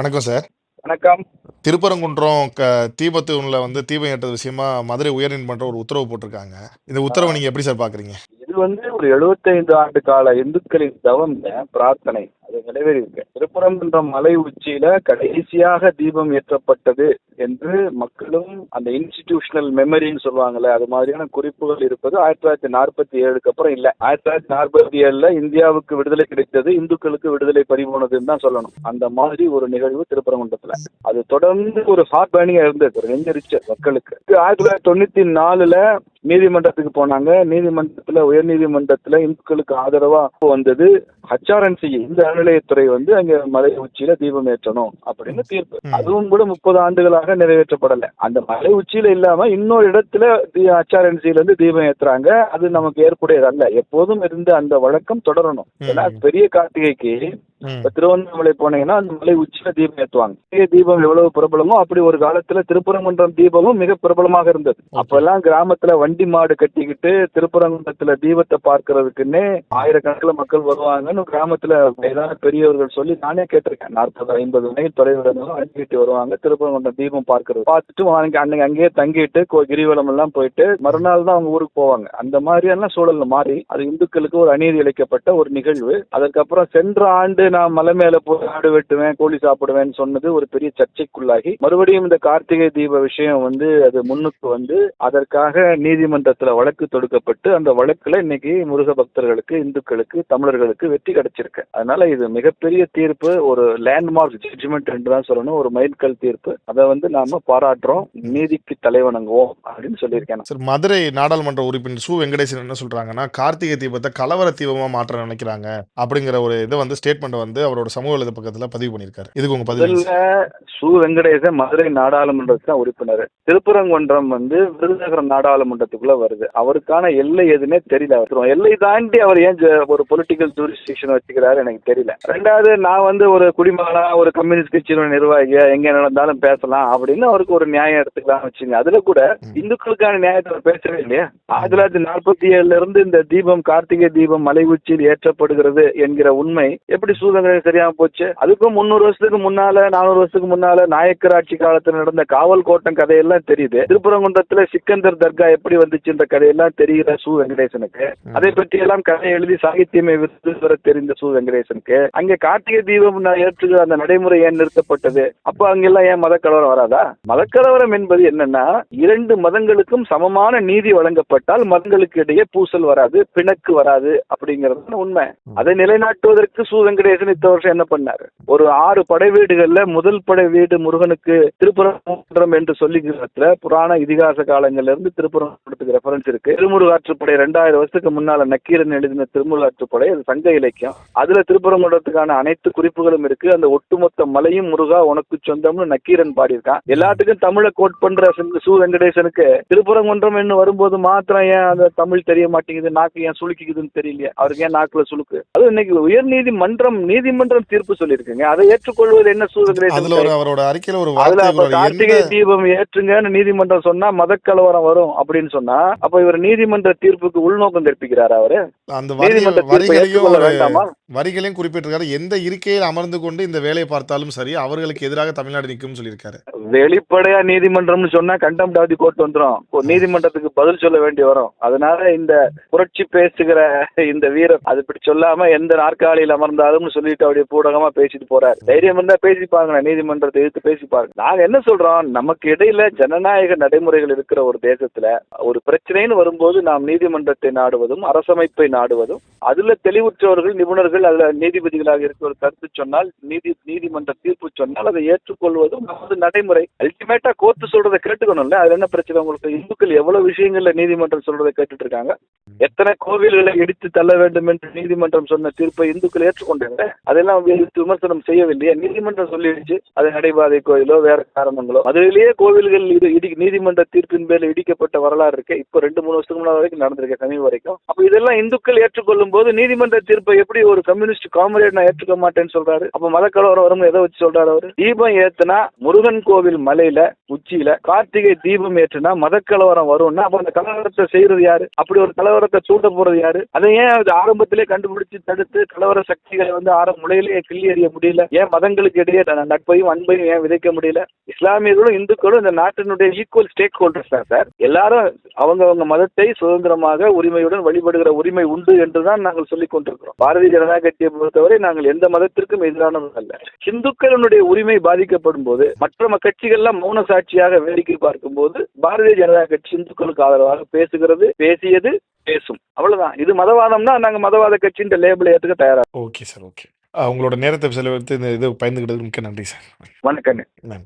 வணக்கம் சார். வணக்கம். திருப்பரங்குன்றம் க தீபத்தூன்ல வந்து தீபம் ஏற்றது விஷயமா மதுரை உயர்நீதிமன்றம் ஒரு உத்தரவு போட்டிருக்காங்க. இந்த உத்தரவை நீங்க எப்படி சார் பாக்குறீங்க? இது வந்து ஒரு 75 ஆண்டு கால இந்துக்களின் தவம் பிரார்த்தனை. அது நிறைவேறியிருக்கு. திருப்பரங்குன்றம் மலை உச்சியில கடைசியாக தீபம் ஏற்றப்பட்டது என்று மக்களும் அந்த இன்ஸ்டிடியூஷனல் மெமரின்னு சொல்லுவாங்கல்ல அது மாதிரியான குறிப்புகள் இருப்பது ஆயிரத்தி தொள்ளாயிரத்தி நாற்பத்தி ஏழுக்கு அப்புறம் இல்ல. ஆயிரத்தி தொள்ளாயிரத்தி நாற்பத்தி ஏழுல இந்தியாவுக்கு விடுதலை கிடைத்தது இந்துக்களுக்கு விடுதலை பறிபோனதுன்னு தான் சொல்லணும். அந்த மாதிரி ஒரு நிகழ்வு திருப்பரங்குன்றத்துல. அது தொடர்ந்து ஒரு ஹார்ட் பேர்னிங்கா இருந்தது ஒரு நெஞ்சரிச்ச மக்களுக்கு. ஆயிரத்தி தொள்ளாயிரத்தி தொண்ணூத்தி நாலுல நீதிமன்றத்துக்கு போனாங்க. நீதிமன்றத்துல உயர் நீதிமன்றத்துல இந்துக்களுக்கு ஆதரவா வந்தது. ஹச்ஆர்என்சி இந்த அறநிலையத்துறை வந்து அங்க மலை உச்சியில தீபம் ஏற்றணும் அப்படின்னு தீர்ப்பு. அதுவும் கூட முப்பது ஆண்டுகளாக நிறைவேற்றப்படல அந்த மலை உச்சியில இல்லாம இன்னொரு இடத்துல ஹச்ஆர்என்சில இருந்து தீபம் ஏத்துறாங்க அது நமக்கு ஏற்புடையதல்ல எப்போதும் இருந்த அந்த வழக்கம் தொடரணும். ஏன்னா பெரிய கார்த்திகைக்கு. இப்ப திருவண்ணாமலை போனீங்கன்னா அந்த மலை உச்சியில தீபம் பெரிய தீபம் எவ்வளவு பிரபலமோ அப்படி ஒரு காலத்துல திருப்பரங்குன்றம் தீபமும் மிக பிரபலமாக இருந்தது. அப்பெல்லாம் கிராமத்துல வண்டி மாடு கட்டிக்கிட்டு திருப்பரங்குன்றத்துல தீபத்தை பார்க்கறதுக்குன்னே ஆயிரக்கணக்கில் மக்கள் வருவாங்கன்னு கிராமத்துல வயதான பெரியவர்கள் சொல்லி நானே கேட்டிருக்கேன். நாற்பது ஐம்பது மைல் தொலைவில் கட்டி வருவாங்க. திருப்பரங்குன்றம் தீபம் பார்க்கறது. பார்த்துட்டு அன்னைக்கு அங்கேயே தங்கிட்டு கிரிவலம் எல்லாம் போயிட்டு மறுநாள் தான் அவங்க ஊருக்கு போவாங்க. அந்த மாதிரியான சூழல்ல மாறி அது இந்துக்களுக்கு ஒரு அநீதி இழைக்கப்பட்ட ஒரு நிகழ்வு. அதற்கப்புறம் சென்ற ஆண்டு நான் மலை மேல போய் ஆடு வெட்டுவேன் கோழி சாப்பிடுவேன்னு சொன்னது ஒரு பெரிய சர்ச்சைக்குள்ளாகி மறுபடியும் இந்த கார்த்திகை தீப விஷயம் வந்து அது முன்னுக்கு வந்து அதற்காக நீதிமன்றத்துல வழக்கு தொடுக்கப்பட்டு அந்த வழக்குல இன்னைக்கு முருக பக்தர்களுக்கு இந்துக்களுக்கு தமிழர்களுக்கு வெற்றி கிடைச்சிருக்கு. அதனால இது மிகப்பெரிய தீர்ப்பு ஒரு லேண்ட்மார்க் ஜட்ஜ்மெண்ட் என்று தான் சொல்லணும் ஒரு மைல்கல் தீர்ப்பு. அதை வந்து நாம பாராட்டுறோம் நீதிக்கு தலைவணங்குவோம் அப்படின்னு சொல்லியிருக்கேன். சார் மதுரை நாடாளுமன்ற உறுப்பினர் சு வெங்கடேசன் என்ன சொல்றாங்கன்னா கார்த்திகை தீபத்தை கலவர தீபமா மாற்ற நினைக்கிறாங்க அப்படிங்கிற ஒரு இதை வந்து ஸ்டேட்மெண்ட் வந்து அவரோட சமூக வலைத பக்கத்துல பதிவு பண்ணியிருக்காரு. இதுக்கு உங்க சார்? சு வெங்கடேசன் மதுரை நாடாளுமன்றத்துல உறுப்பினர். திருப்பரங்குன்றம் வந்து விருதுநகரம் நாடாளுமன்றத்துக்குள்ள வருது. அவருக்கான எல்லை எதுனே தெரியல. எல்லை தாண்டி அவர் ஏன் ஒரு பொலிட்டிக்கல் ஜூரிஸ்டிக்ஷன் வச்சுக்கிறாரு எனக்கு தெரியல. ரெண்டாவது நான் வந்து ஒரு குடிமகனா ஒரு கம்யூனிஸ்ட் கட்சியோட நிர்வாகியா எங்க நடந்தாலும் பேசலாம் அப்படின்னு அவருக்கு ஒரு நியாயம் எடுத்துக்கலாம் வச்சுங்க. அதுல கூட. இந்துக்களுக்கான நியாயத்தை அவர் பேசவே இல்லையா? ஆயிரத்தி தொள்ளாயிரத்தி நாற்பத்தி ஏழுல இருந்து இந்த தீபம் கார்த்திகை தீபம் மலை உச்சியில் ஏற்றப்படுகிறது என்கிற உண்மை எப்படி சூதங்களை தெரியாம போச்சு. அதுக்கும் முந்நூறு வருஷத்துக்கு முன்னால நானூறு வருஷத்துக்கு முன்னால நாயக்கர் ஆட்சி காலத்துல நடந்த காவல் கோட்டம் கதையெல்லாம் தெரியுது. திருப்பரங்குன்றத்துல சிக்கந்தர் தர்கா எப்படி வந்துச்சுன்ற கதையெல்லாம் தெரிகிற சு வெங்கடேசனுக்கு. அதை பற்றி எல்லாம் கதை எழுதி சாகித்யமை விருது தெரிந்த சு வெங்கடேசனுக்கு. அங்க கார்த்திகை தீபம் ஏற்றுகிற அந்த நடைமுறை ஏன் நிறுத்தப்பட்டது? அப்ப அங்கெல்லாம் ஏன் மதக்கலவரம் வராதா? மதக்கலவரம் என்பது என்னன்னா இரண்டு மதங்களுக்கும் சமமான நீதி வழங்கப்பட்டால் மதங்களுக்கு இடையே பூசல் வராது பிணக்கு வராது அப்படிங்கிறது உண்மை. அதை நிலைநாட்டுவதற்கு சு வெங்கடேசன் இத்த வருஷம் என்ன பண்ணாரு? ஒரு ஆறு படை வீடுகள்ல முதல் படை வீடு முருகனுக்கு திருப்புறம் என்று சொல்லிக்கிறதுல புராண இதிகாச காலங்கள்ல இருந்து ரெஃபரன்ஸ் இருக்கு. திருமுருகாற்றுப்படை ரெண்டாயிரம் வருஷத்துக்கு முன்னால நக்கீரன் எழுதின திருமுருகாற்றுப்படை அது சங்க இலக்கியம். அதுல திருப்பரங்குன்றத்துக்கான அனைத்து குறிப்புகளும் இருக்கு. அந்த ஒட்டுமொத்த மலையும் முருகா உனக்கு சொந்தம்னு நக்கீரன் பாடியிருக்கான். எல்லாத்துக்கும் தமிழை கோட் பண்ற சு வெங்கடேசனுக்கு திருப்புறங்குன்றம் வரும்போது மாத்திரம் ஏன் அந்த தமிழ் தெரிய மாட்டேங்குது? நாக்கு ஏன் சுளுக்கிக்குதுன்னு தெரியலையே? அவருக்கு ஏன் நாக்குல சுளுக்கு? அது இன்னைக்கு உயர்நீதிமன்றம் நீதிமன்றம் தீர்ப்பு சொல்லியிருக்குங்க. அதை ஏற்றுக்கொள்வது என்ன சு வெங்கடேசன் அதுல ஒரு அவரோட அறிக்கையில ஒரு அதுல கார்த்திகை தீபம் ஏற்றுங்கன்னு நீதிமன்றம் சொன்னா மதக்கலவரம் வரும் அப்படின்னு சொன்னா அப்ப இவர் நீதிமன்ற தீர்ப்புக்கு உள்நோக்கம் தெரிவிக்கிறாரு அவரு? நீதிமன்ற தீர்ப்பை ஏற்றுக்கொள்ள வேண்டாமா? வரிகளையும் குறிப்பிட்டிருக்காரு. எந்த இருக்கையில் அமர்ந்து கொண்டு இந்த வேலையை பார்த்தாலும் சரி அவர்களுக்கு எதிராக தமிழ்நாடு நிற்கும்னு சொல்லியிருக்காரு. வெளிப்படையா நீதிமன்றம்னு சொன்னா கண்டம்டாவதி கோர்ட் வந்துரும். ஒரு நீதிமன்றத்துக்கு பதில் சொல்ல வேண்டி வரும். அதனால இந்த புரட்சி பேசுகிற இந்த வீரர் அது இப்படி சொல்லாம எந்த நாற்காலியில் அமர்ந்தாலும் சொல்லிட்டு அப்படியே பூடகமா பேசிட்டு போறாரு. தைரியம் இருந்தா பேசி பாருங்க நீதிமன்றத்தை எதிர்த்து பேசி பாருங்க. நாங்க என்ன சொல்றோம்? நமக்கு இடையில ஜனநாயக நடைமுறைகள் இருக்கிற ஒரு தேசத்துல ஒரு பிரச்சனைன்னு வரும்போது நாம் நீதிமன்றத்தை நாடுவதும் அரசமைப்பை நாடுவதும் அதுல தெளிவுற்றவர்கள் நிபுணர்கள் அதுல நீதிபதிகளாக இருக்க ஒரு கருத்து சொன்னால் நீதி நீதிமன்ற தீர்ப்பு சொன்னால் அதை ஏற்றுக்கொள்வதும் நமது நடைமுறை. அல்டிமேட்டா கோர்ட்டு சொல்றதை கேட்டுக்கணும்ல அதுல என்ன பிரச்சனை? உங்களுக்கு இந்துக்கள் எவ்வளவு விஷயங்கள்ல நீதிமன்றம் சொல்றதை கேட்டுட்டு இருக்காங்க எத்தனை கோவில்களை இடித்து தள்ள வேண்டும் என்று நீதிமன்றம் சொன்ன தீர்ப்பை இந்துக்கள் ஏற்றுக்கொண்டாங்க அதெல்லாம் விமர்சனம் செய்யவில்லையே. நீதிமன்றம் சொல்லிடுச்சு அது நடைபாதை கோயிலோ வேற காரணங்களோ. அதிலேயே கோவில்கள் இது இடி நீதிமன்ற தீர்ப்பின் பேர்ல இடிக்கப்பட்ட வரலாறு இருக்கு. இப்போ ரெண்டு மூணு வருஷத்துக்கு முன்னாடி வரைக்கும் நடந்திருக்கு சமீப வரைக்கும். அப்ப இதெல்லாம் இந்துக்கள் ஏற்றுக்கொள்ளும் போது நீதிமன்ற தீர்ப்பை எப்படி ஒரு கம்யூனிஸ்ட் காமரேட் நான் ஏற்றுக்க மாட்டேன்னு சொல்றாரு. அப்ப மதக்கலவரம் வரும் எதை வச்சு சொல்றாரு அவரு? தீபம் ஏத்துனா முருகன் கோவில் மலையில உச்சியில கார்த்திகை தீபம் ஏற்றுனா மதக்கலவரம் வரும்னா அப்ப அந்த கலவரத்தை செய்யறது யாரு? அப்படி ஒரு கலவரத்தை கலவரத்தை தூண்ட போறது யாரு? அதை ஏன் அது ஆரம்பத்திலே கண்டுபிடிச்சு தடுத்து கலவர சக்திகளை வந்து ஆரம்ப முறையிலேயே கிள்ளி எறிய முடியல? ஏன் மதங்களுக்கு இடையே நட்பையும் அன்பையும் ஏன் விதைக்க முடியல? இஸ்லாமியர்களும் இந்துக்களும் இந்த நாட்டினுடைய ஈக்குவல் ஸ்டேக் ஹோல்டர்ஸ் தான் சார். எல்லாரும் அவங்க அவங்க மதத்தை சுதந்திரமாக உரிமையுடன் வழிபடுகிற உரிமை உண்டு என்றுதான் நாங்கள் சொல்லிக் கொண்டிருக்கிறோம். பாரதிய ஜனதா கட்சியை பொறுத்தவரை நாங்கள் எந்த மதத்திற்கும் எதிரானவர்கள் அல்ல. இந்துக்களுடைய உரிமை பாதிக்கப்படும் போது மற்ற கட்சிகள்லாம் மௌன சாட்சியாக வேடிக்கை பார்க்கும்போது பாரதிய ஜனதா கட்சி இந்துக்களுக்கு ஆதரவாக பேசுகிறது பேசியது பேசும். அவ்வளவுதான். இது மதவாதம்னா நாங்க மதவாத கட்சின்ற லேபிள் ஏற்றுக்க தயாரா ஓகே சார் ஓகே. உங்களோட நேரத்தை செலவழித்து இந்த இது பயந்துக்கிட்டதுக்கு மிக்க நன்றி சார். வணக்கங்க. நன்றி.